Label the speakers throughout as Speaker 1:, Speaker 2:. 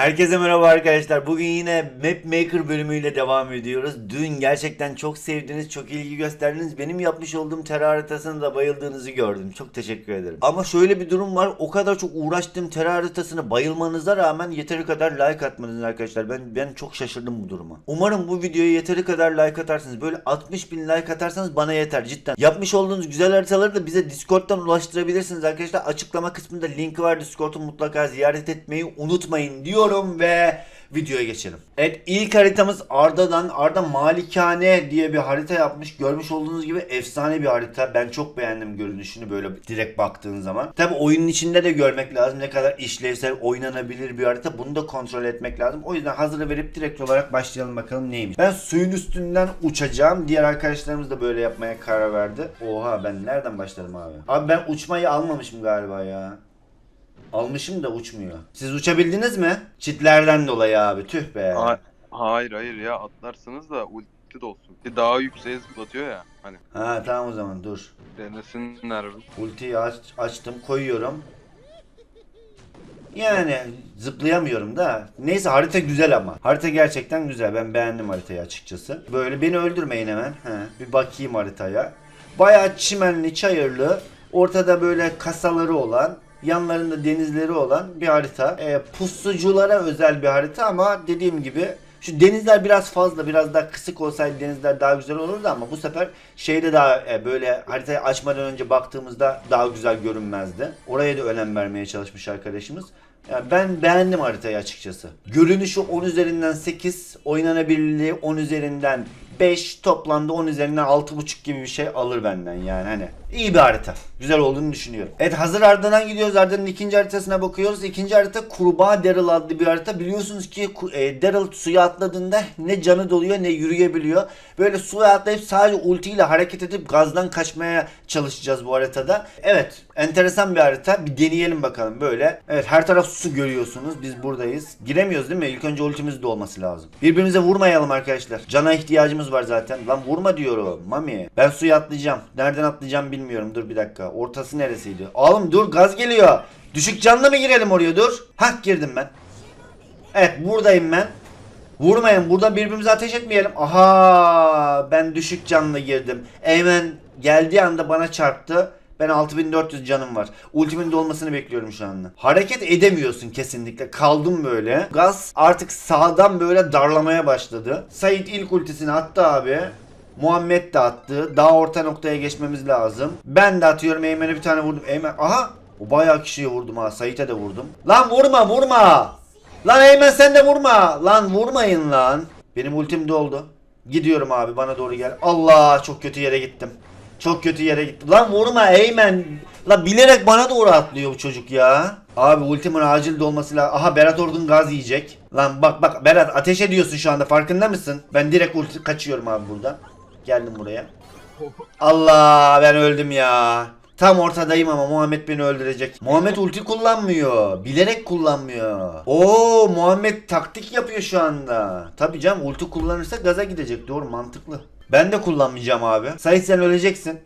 Speaker 1: Herkese merhaba arkadaşlar. Bugün yine Map Maker bölümüyle devam ediyoruz. Dün gerçekten çok sevdiniz, çok ilgi gösterdiniz. Benim yapmış olduğum terör haritasına da bayıldığınızı gördüm. Çok teşekkür ederim. Ama şöyle bir durum var. O kadar çok uğraştığım terör haritasına bayılmanıza rağmen yeteri kadar like atmadınız arkadaşlar. Ben ben çok şaşırdım bu duruma. Umarım bu videoya yeteri kadar like atarsınız. Böyle 60 bin like atarsanız bana yeter cidden. Yapmış olduğunuz güzel haritaları da bize Discord'dan ulaştırabilirsiniz arkadaşlar. Açıklama kısmında linki var. Discord'u mutlaka ziyaret etmeyi unutmayın diyorum ve videoya geçelim. Evet ilk haritamız Arda'dan. Arda Malikane diye bir harita yapmış. Görmüş olduğunuz gibi efsane bir harita. Ben çok beğendim görünüşünü böyle direkt baktığın zaman. Tabi oyunun içinde de görmek lazım. Ne kadar işlevsel oynanabilir bir harita. Bunu da kontrol etmek lazım. O yüzden hazırı verip direkt olarak başlayalım bakalım neymiş. Ben suyun üstünden uçacağım. Diğer arkadaşlarımız da böyle yapmaya karar verdi. Oha ben nereden başladım abi? Abi ben uçmayı almamışım galiba ya. Almışım da uçmuyor. Siz uçabildiniz mi? Çitlerden dolayı abi. Tüh be.
Speaker 2: Ha- hayır hayır ya atlarsınız da ulti de olsun. Bir Daha yükseğe zıplatıyor ya hani.
Speaker 1: Ha tamam o zaman dur.
Speaker 2: Denesinler.
Speaker 1: Ultiyi aç, açtım koyuyorum. Yani zıplayamıyorum da. Neyse harita güzel ama. Harita gerçekten güzel. Ben beğendim haritayı açıkçası. Böyle beni öldürmeyin hemen. He, bir bakayım haritaya. Bayağı çimenli, çayırlı. Ortada böyle kasaları olan, yanlarında denizleri olan bir harita. E, pusuculara özel bir harita ama dediğim gibi şu denizler biraz fazla, biraz daha kısık olsaydı denizler daha güzel olurdu ama bu sefer şeyde daha e, böyle haritayı açmadan önce baktığımızda daha güzel görünmezdi. Oraya da önem vermeye çalışmış arkadaşımız. Yani ben beğendim haritayı açıkçası. Görünüşü 10 üzerinden 8, oynanabilirliği 10 üzerinden 5, toplamda 10 üzerinden 6.5 gibi bir şey alır benden yani hani. İyi bir harita. Güzel olduğunu düşünüyorum. Evet hazır Arda'dan gidiyoruz. Arda'nın ikinci haritasına bakıyoruz. İkinci harita Kurbağa Daryl adlı bir harita. Biliyorsunuz ki e, Daryl suya atladığında ne canı doluyor ne yürüyebiliyor. Böyle suya atlayıp sadece ultiyle hareket edip gazdan kaçmaya çalışacağız bu haritada. Evet enteresan bir harita. Bir deneyelim bakalım böyle. Evet her taraf su görüyorsunuz. Biz buradayız. Giremiyoruz değil mi? İlk önce ultimiz de olması lazım. Birbirimize vurmayalım arkadaşlar. Cana ihtiyacımız var zaten. Lan vurma diyorum. Mami. Ben suya atlayacağım. Nereden atlayacağım bilmiyorum. Dur bir dakika. Ortası neresiydi? Oğlum dur gaz geliyor. Düşük canlı mı girelim oraya dur. Hah girdim ben. Evet buradayım ben. Vurmayın. Burada birbirimize ateş etmeyelim. Aha ben düşük canlı girdim. Eymen geldiği anda bana çarptı. Ben 6400 canım var. Ultimin dolmasını bekliyorum şu anda. Hareket edemiyorsun kesinlikle. Kaldım böyle. Gaz artık sağdan böyle darlamaya başladı. Sait ilk ultisini attı abi. Muhammed de attı. Daha orta noktaya geçmemiz lazım. Ben de atıyorum. Eymen'e bir tane vurdum. Eymen aha. O bayağı kişiye vurdum ha. Sait'e de vurdum. Lan vurma vurma. Lan Eymen sen de vurma. Lan vurmayın lan. Benim ultim doldu. Gidiyorum abi bana doğru gel. Allah çok kötü yere gittim. Çok kötü yere gittim. Lan vurma Eymen. La bilerek bana doğru atlıyor bu çocuk ya. Abi ultimin acil dolması lazım. Aha Berat Orgun gaz yiyecek. Lan bak bak Berat ateş ediyorsun şu anda farkında mısın? Ben direkt ulti kaçıyorum abi buradan. Geldim buraya. Allah ben öldüm ya. Tam ortadayım ama Muhammed beni öldürecek. Muhammed ulti kullanmıyor. Bilerek kullanmıyor. Oo Muhammed taktik yapıyor şu anda. Tabii canım ulti kullanırsa gaza gidecek. Doğru mantıklı. Ben de kullanmayacağım abi. Sait sen öleceksin.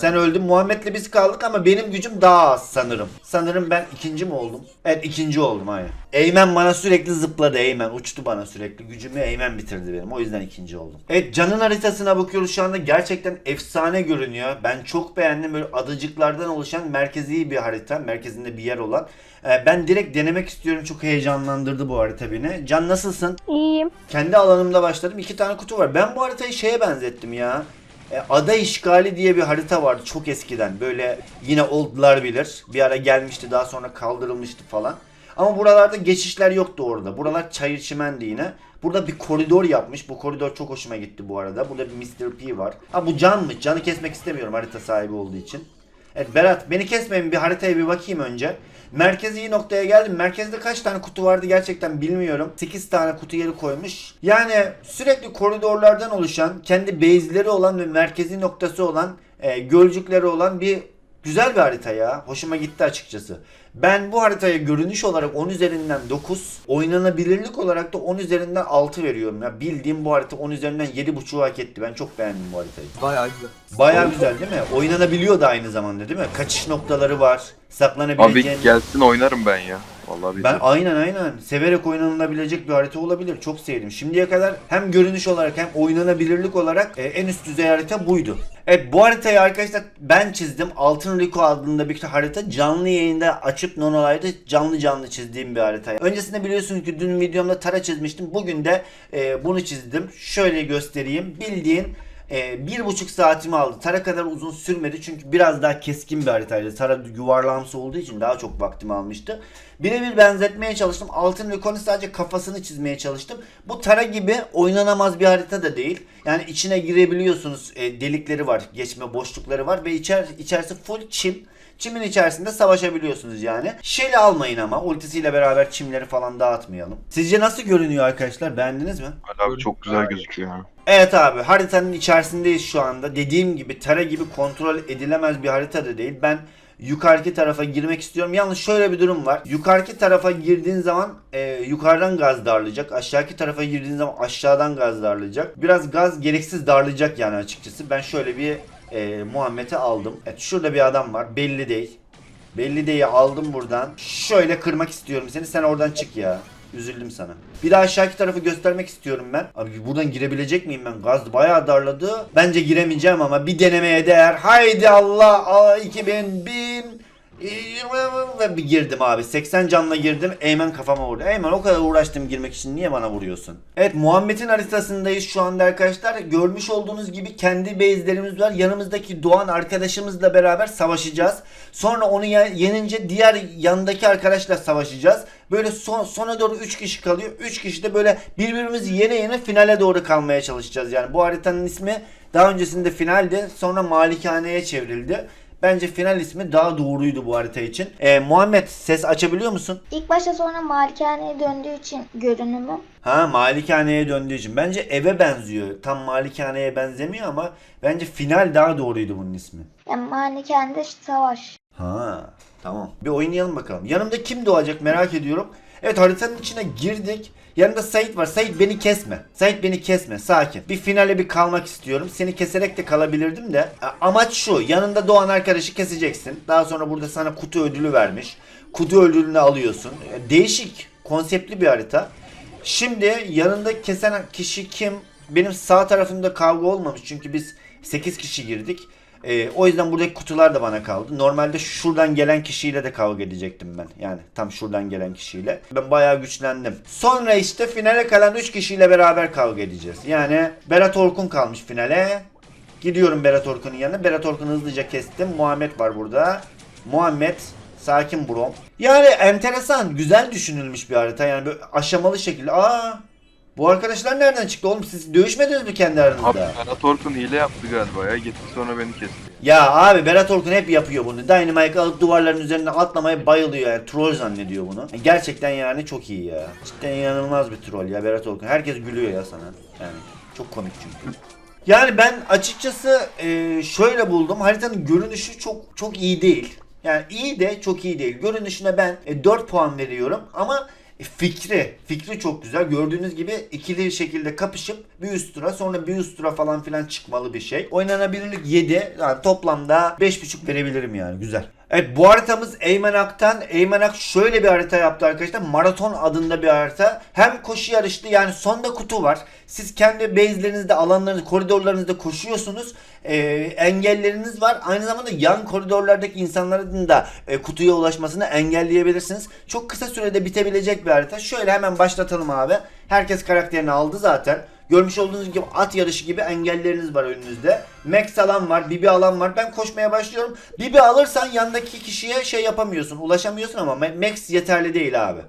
Speaker 1: Sen öldün. Muhammed'le biz kaldık ama benim gücüm daha az sanırım. Sanırım ben ikinci mi oldum? Evet ikinci oldum aynen. Eymen bana sürekli zıpladı Eymen. Uçtu bana sürekli. Gücümü Eymen bitirdi benim. O yüzden ikinci oldum. Evet Can'ın haritasına bakıyoruz şu anda. Gerçekten efsane görünüyor. Ben çok beğendim. Böyle adacıklardan oluşan merkezi bir harita. Merkezinde bir yer olan. Ee, ben direkt denemek istiyorum. Çok heyecanlandırdı bu harita beni. Can nasılsın?
Speaker 3: İyiyim.
Speaker 1: Kendi alanımda başladım. İki tane kutu var. Ben bu haritayı şeye benzettim ya. E, Ada işgali diye bir harita vardı çok eskiden. Böyle yine oldlar bilir. Bir ara gelmişti daha sonra kaldırılmıştı falan. Ama buralarda geçişler yoktu orada. Buralar çayır çimendi yine. Burada bir koridor yapmış. Bu koridor çok hoşuma gitti bu arada. Burada bir Mr. P var. Ha bu canmış. Canı kesmek istemiyorum harita sahibi olduğu için. Evet Berat beni kesmeyin bir haritaya bir bakayım önce. Merkezi noktaya geldim. Merkezde kaç tane kutu vardı gerçekten bilmiyorum. 8 tane kutu yeri koymuş. Yani sürekli koridorlardan oluşan, kendi base'leri olan ve merkezi noktası olan, e, gölcükleri olan bir güzel bir harita ya. Hoşuma gitti açıkçası. Ben bu haritaya görünüş olarak 10 üzerinden 9, oynanabilirlik olarak da 10 üzerinden 6 veriyorum ya. Bildiğim bu harita 10 üzerinden 7.5'u hak etti. Ben çok beğendim bu haritayı.
Speaker 4: Bayağı güzel.
Speaker 1: Baya güzel değil mi? Oynanabiliyor da aynı zamanda değil mi? Kaçış noktaları var.
Speaker 2: Abi
Speaker 1: Saklanabileceğin.
Speaker 2: gelsin oynarım ben ya. Vallahi bir
Speaker 1: Ben aynen aynen severek oynanabilecek bir harita olabilir. Çok sevdim. Şimdiye kadar hem görünüş olarak hem oynanabilirlik olarak e, en üst düzey harita buydu. Evet bu haritayı arkadaşlar ben çizdim. Altın Rico adında bir harita. Canlı yayında açıp Nonolay'da canlı canlı çizdiğim bir harita. Öncesinde biliyorsunuz ki dün videomda Tara çizmiştim. Bugün de e, bunu çizdim. Şöyle göstereyim. Bildiğin e, bir buçuk saatimi aldı. Tara kadar uzun sürmedi çünkü biraz daha keskin bir haritaydı. Tara yuvarlamsı olduğu için daha çok vaktimi almıştı. Birebir benzetmeye çalıştım. Altın Rekon'un sadece kafasını çizmeye çalıştım. Bu Tara gibi oynanamaz bir harita da değil. Yani içine girebiliyorsunuz. E, delikleri var, geçme boşlukları var ve içer, içerisi full çim. Çimin içerisinde savaşabiliyorsunuz yani. Şeyle almayın ama ultisiyle beraber çimleri falan dağıtmayalım. Sizce nasıl görünüyor arkadaşlar? Beğendiniz mi?
Speaker 2: Abi çok güzel gözüküyor.
Speaker 1: Evet abi haritanın içerisindeyiz şu anda. Dediğim gibi Tara gibi kontrol edilemez bir harita da değil. Ben yukarıki tarafa girmek istiyorum. Yalnız şöyle bir durum var. Yukarıki tarafa girdiğin zaman e, yukarıdan gaz darlayacak. Aşağıki tarafa girdiğin zaman aşağıdan gaz darlayacak. Biraz gaz gereksiz darlayacak yani açıkçası. Ben şöyle bir e, Muhammed'i aldım. Evet şurada bir adam var. Belli değil. Belli değil aldım buradan. Şöyle kırmak istiyorum seni. Sen oradan çık ya. Üzüldüm sana. Bir daha aşağıki tarafı göstermek istiyorum ben. Abi buradan girebilecek miyim ben? Gaz bayağı darladı. Bence giremeyeceğim ama bir denemeye değer. Haydi Allah. Allah 2000 bin. Ve bir girdim abi. 80 canla girdim. Eymen kafama vurdu. Eymen o kadar uğraştım girmek için. Niye bana vuruyorsun? Evet Muhammed'in haritasındayız şu anda arkadaşlar. Görmüş olduğunuz gibi kendi base'lerimiz var. Yanımızdaki Doğan arkadaşımızla beraber savaşacağız. Sonra onu ye- yenince diğer yanındaki arkadaşla savaşacağız. Böyle son, sona doğru 3 kişi kalıyor. 3 kişi de böyle birbirimizi yene yene finale doğru kalmaya çalışacağız. Yani bu haritanın ismi daha öncesinde finaldi. Sonra malikaneye çevrildi. Bence final ismi daha doğruydu bu harita için. Ee, Muhammed ses açabiliyor musun?
Speaker 3: İlk başta sonra malikaneye döndüğü için görünümü.
Speaker 1: Ha malikaneye döndüğü için. Bence eve benziyor. Tam malikaneye benzemiyor ama bence final daha doğruydu bunun ismi.
Speaker 3: Yani malikanede savaş.
Speaker 1: Ha tamam. Bir oynayalım bakalım. Yanımda kim doğacak merak ediyorum. Evet haritanın içine girdik. Yanımda Sait var. Sait beni kesme. Sait beni kesme. Sakin. Bir finale bir kalmak istiyorum. Seni keserek de kalabilirdim de. Amaç şu. Yanında doğan arkadaşı keseceksin. Daha sonra burada sana kutu ödülü vermiş. Kutu ödülünü alıyorsun. E, Değişik. Konseptli bir harita. Şimdi yanında kesen kişi kim? Benim sağ tarafımda kavga olmamış. Çünkü biz 8 kişi girdik. Ee, o yüzden buradaki kutular da bana kaldı. Normalde şuradan gelen kişiyle de kavga edecektim ben. Yani tam şuradan gelen kişiyle. Ben bayağı güçlendim. Sonra işte finale kalan 3 kişiyle beraber kavga edeceğiz. Yani Berat Orkun kalmış finale. Gidiyorum Berat Orkun'un yanına. Berat Orkun'u hızlıca kestim. Muhammed var burada. Muhammed sakin brom. Yani enteresan, güzel düşünülmüş bir harita. Yani böyle aşamalı şekilde. Aa! Bu arkadaşlar nereden çıktı oğlum? Siz dövüşmediniz mi kendi
Speaker 2: Abi
Speaker 1: aranızda?
Speaker 2: Berat Orkun hile yaptı galiba ya. Gitti sonra beni kesti.
Speaker 1: Ya abi Berat Orkun hep yapıyor bunu. Dynamite alıp duvarların üzerine atlamaya bayılıyor yani. Troll zannediyor bunu. Gerçekten yani çok iyi ya. Cidden inanılmaz bir troll ya Berat Orkun. Herkes gülüyor ya sana. Yani çok komik çünkü. Yani ben açıkçası e, şöyle buldum. Haritanın görünüşü çok çok iyi değil. Yani iyi de çok iyi değil. Görünüşüne ben e, 4 puan veriyorum ama fikri, fikri çok güzel. Gördüğünüz gibi ikili şekilde kapışıp bir üst tura sonra bir üst tura falan filan çıkmalı bir şey. Oynanabilirlik 7. Yani toplamda 5.5 verebilirim yani. Güzel. Evet bu haritamız Eymen Ak'tan. Eymen Ak şöyle bir harita yaptı arkadaşlar. Maraton adında bir harita. Hem koşu yarışlı yani sonda kutu var. Siz kendi base'lerinizde, alanlarınızda, koridorlarınızda koşuyorsunuz. Ee, engelleriniz var. Aynı zamanda yan koridorlardaki insanların da e, kutuya ulaşmasını engelleyebilirsiniz. Çok kısa sürede bitebilecek bir harita. Şöyle hemen başlatalım abi. Herkes karakterini aldı zaten. Görmüş olduğunuz gibi at yarışı gibi engelleriniz var önünüzde. Max alan var, Bibi alan var. Ben koşmaya başlıyorum. Bibi alırsan yandaki kişiye şey yapamıyorsun, ulaşamıyorsun ama Ma- Max yeterli değil abi.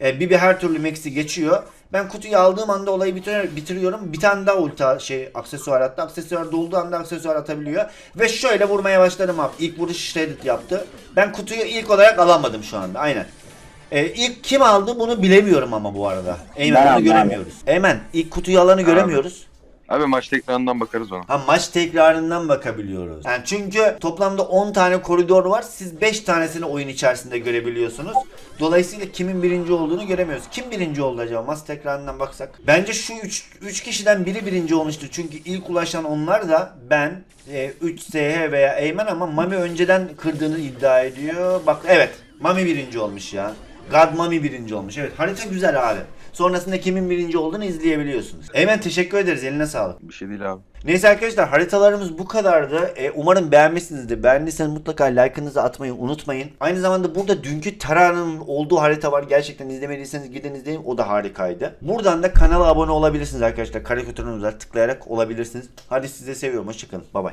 Speaker 1: E, Bibi her türlü Max'i geçiyor. Ben kutuyu aldığım anda olayı bitir- bitiriyorum. Bir tane daha ulti şey aksesuar attı. Aksesuar dolduğu anda aksesuar atabiliyor. Ve şöyle vurmaya başladım abi. İlk vuruş Shredded yaptı. Ben kutuyu ilk olarak alamadım şu anda. Aynen. E, ilk kim aldı bunu bilemiyorum ama bu arada. Eymen
Speaker 4: Ben
Speaker 1: bunu
Speaker 4: aldım
Speaker 1: göremiyoruz. Eymen ilk kutuyu alanı göremiyoruz.
Speaker 2: Abi maç ekranından bakarız ona.
Speaker 1: Ha maç tekrarından bakabiliyoruz. Yani çünkü toplamda 10 tane koridor var. Siz 5 tanesini oyun içerisinde görebiliyorsunuz. Dolayısıyla kimin birinci olduğunu göremiyoruz. Kim birinci oldu acaba? Maç tekrarından baksak. Bence şu 3 3 kişiden biri birinci olmuştu. Çünkü ilk ulaşan onlar da ben, e, 3 SH veya Eymen ama Mami önceden kırdığını iddia ediyor. Bak evet. Mami birinci olmuş ya. Gadmami birinci olmuş. Evet harita güzel abi. Sonrasında kimin birinci olduğunu izleyebiliyorsunuz. Eymen teşekkür ederiz. Eline sağlık.
Speaker 2: Bir şey değil abi.
Speaker 1: Neyse arkadaşlar haritalarımız bu kadardı. E, umarım beğenmişsinizdir. Beğendiyseniz mutlaka like'ınızı atmayı unutmayın. Aynı zamanda burada dünkü Terra'nın olduğu harita var. Gerçekten izlemediyseniz gidin izleyin. O da harikaydı. Buradan da kanala abone olabilirsiniz arkadaşlar. Karikatürünüze tıklayarak olabilirsiniz. Hadi size seviyorum. Hoşçakalın. Bay bay.